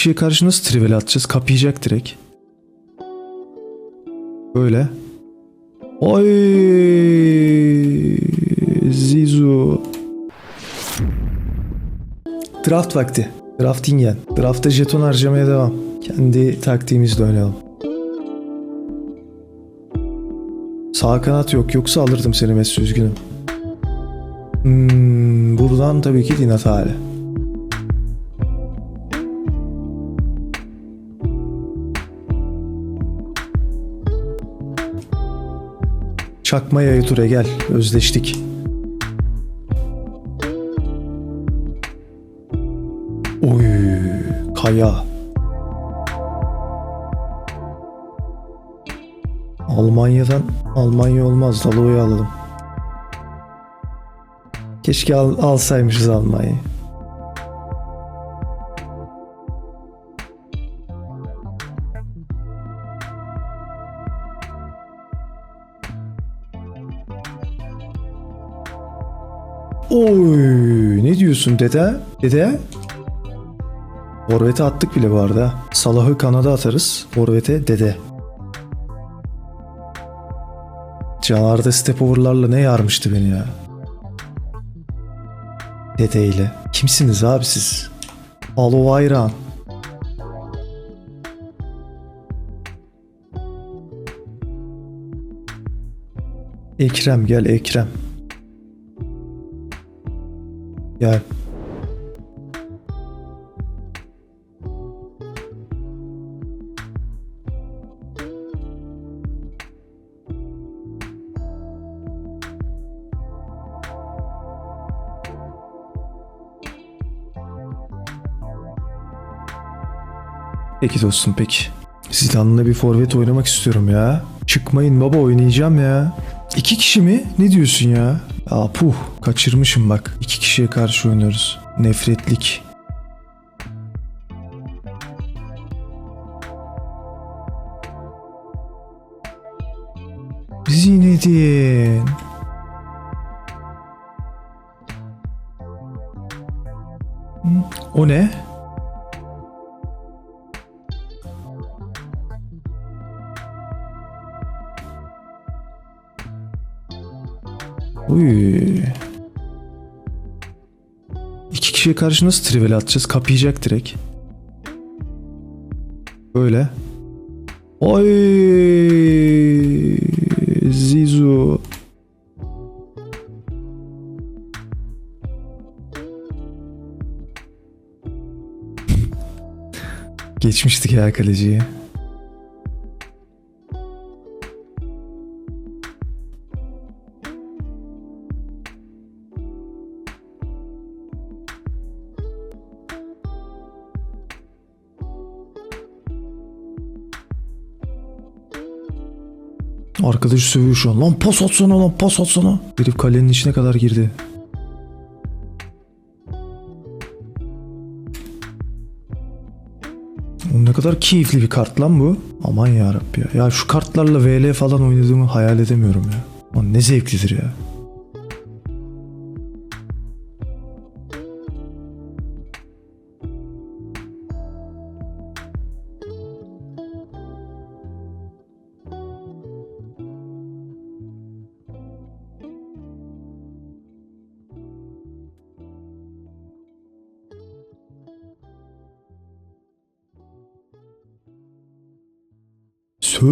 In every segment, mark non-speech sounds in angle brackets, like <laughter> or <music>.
kişiye karşı nasıl trivel atacağız? Kapayacak direkt. Böyle. Oy Zizu. Draft vakti. Draftingen. Draftta jeton harcamaya devam. Kendi taktiğimizle oynayalım. Sağ kanat yok. Yoksa alırdım seni Mesut üzgünüm. Hmm, buradan tabii ki Dinat hali. Çakma yayı ture gel. Özleştik. Oy, kaya. Almanya'dan Almanya olmaz. Dalo'yu alalım. Keşke al, alsaymışız Almanya'yı. Oy, ne diyorsun dede? Dede? Forvet'e attık bile bu arada. Salah'ı kanada atarız. Forvet'e dede. Canarda step over'larla ne yarmıştı beni ya. Dedeyle. Kimsiniz abi siz? Alo Ayran. Ekrem gel Ekrem. Gel. Peki dostum peki. Zidane'la bir forvet oynamak istiyorum ya. Çıkmayın baba oynayacağım ya. İki kişi mi? Ne diyorsun ya? Aa puh kaçırmışım bak. İki kişiye karşı oynuyoruz. Nefretlik. Zinedine. Hı, O ne? Uy. İki kişiye karşı nasıl trivel atacağız? Kapayacak direkt. Böyle. Oy Zizu. Geçmiştik ya kaleciyi. Arkadaş sövüyor şu an. Lan pas atsana lan pas atsana. Herif kalenin içine kadar girdi. Ne kadar keyifli bir kart lan bu. Aman ya ya. Ya şu kartlarla VL falan oynadığımı hayal edemiyorum ya. Lan ne zevklidir ya. Sö.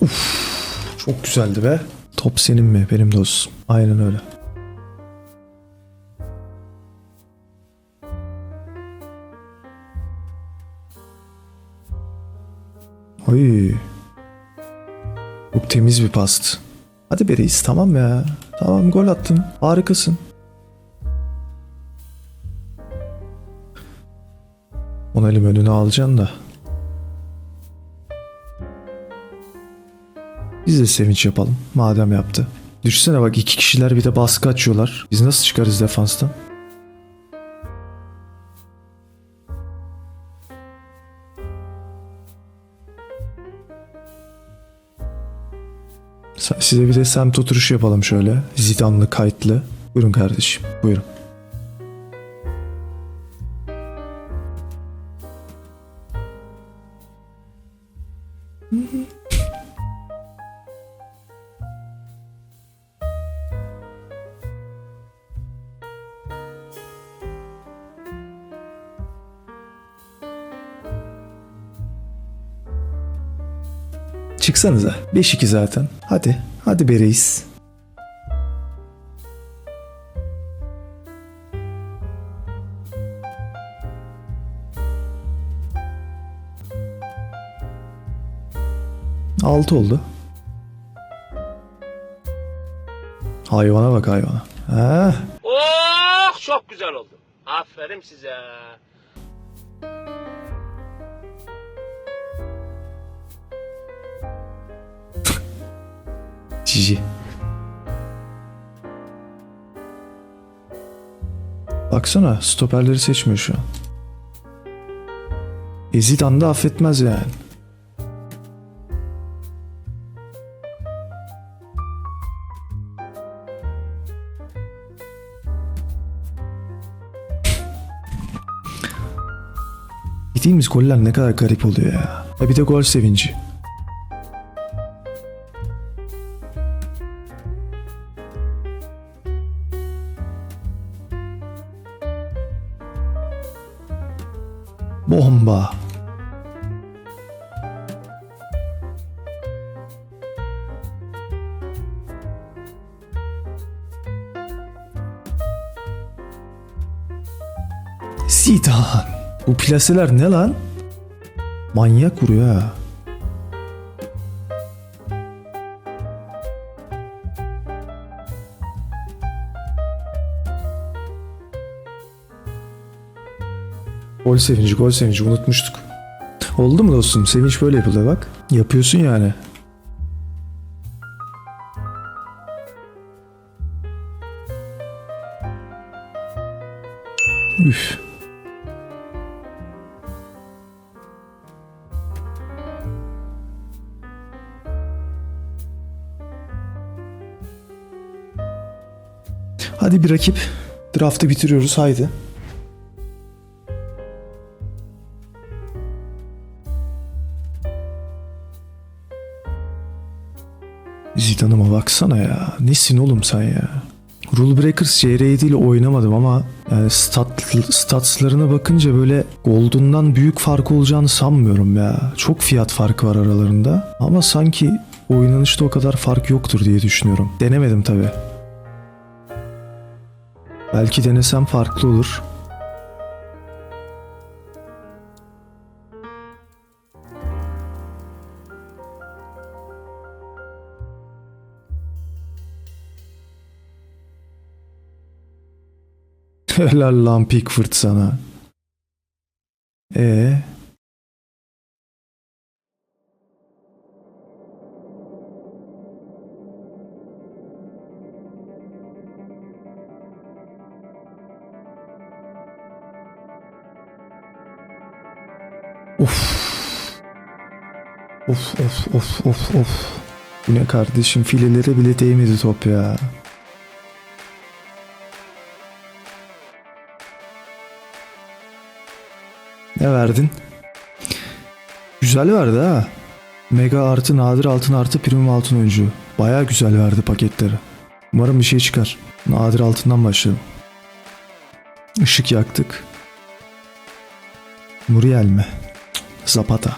Uf, çok güzeldi be. Top senin mi? Benim olsun. Aynen öyle. Oy. Çok temiz bir past. Hadi be reis tamam ya. Tamam gol attın. Harikasın. Onu elim önüne alacaksın da. Biz de sevinç yapalım. Madem yaptı. Düşünsene bak iki kişiler bir de baskı açıyorlar. Biz nasıl çıkarız defanstan? Size bir de semt oturuşu yapalım şöyle. Zidanlı, kayıtlı. Buyurun kardeşim. Buyurun. Çıksanıza. 5-2 zaten. Hadi. Hadi be reis. Altı oldu. Hayvana bak hayvana. Ha, Oh çok güzel oldu. Aferin size. Cici. Baksana stoperleri seçmiyor şu an. E Zidane da affetmez yani. Yediğimiz goller ne kadar garip oluyor ya. E bir de gol sevinci. Bomba. Zidane. Bu plaseler ne lan? Manyak vuruyor ha. Gol sevinci, gol sevinci unutmuştuk. Oldu mu dostum? Sevinç böyle yapılıyor bak. Yapıyorsun yani. Üf. Hadi bir rakip. Draft'ı bitiriyoruz haydi. Baksana ya. Nesin oğlum sen ya? Rule Breakers CR7 ile oynamadım ama yani stat, statslarına bakınca böyle Golden'dan büyük fark olacağını sanmıyorum ya. Çok fiyat farkı var aralarında. Ama sanki oynanışta o kadar fark yoktur diye düşünüyorum. Denemedim tabi. Belki denesem farklı olur. <laughs> Helal lan Pickford sana. E Of. Of of of of of. Bu ne kardeşim filelere bile değmedi top ya. Ne verdin? Güzel verdi ha. Mega artı nadir altın artı premium altın oyuncu. Baya güzel verdi paketleri. Umarım bir şey çıkar. Nadir altından başlayalım. Işık yaktık. Muriel mi? Zapata.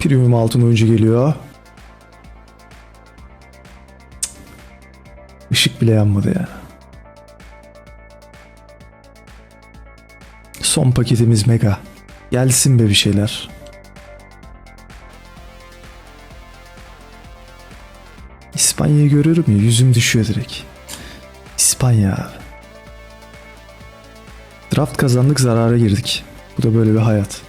Premium altın oyuncu geliyor. Işık bile yanmadı ya. Son paketimiz mega. Gelsin be bir şeyler. İspanya'yı görüyorum ya yüzüm düşüyor direkt. İspanya. Draft kazandık zarara girdik. Bu da böyle bir hayat.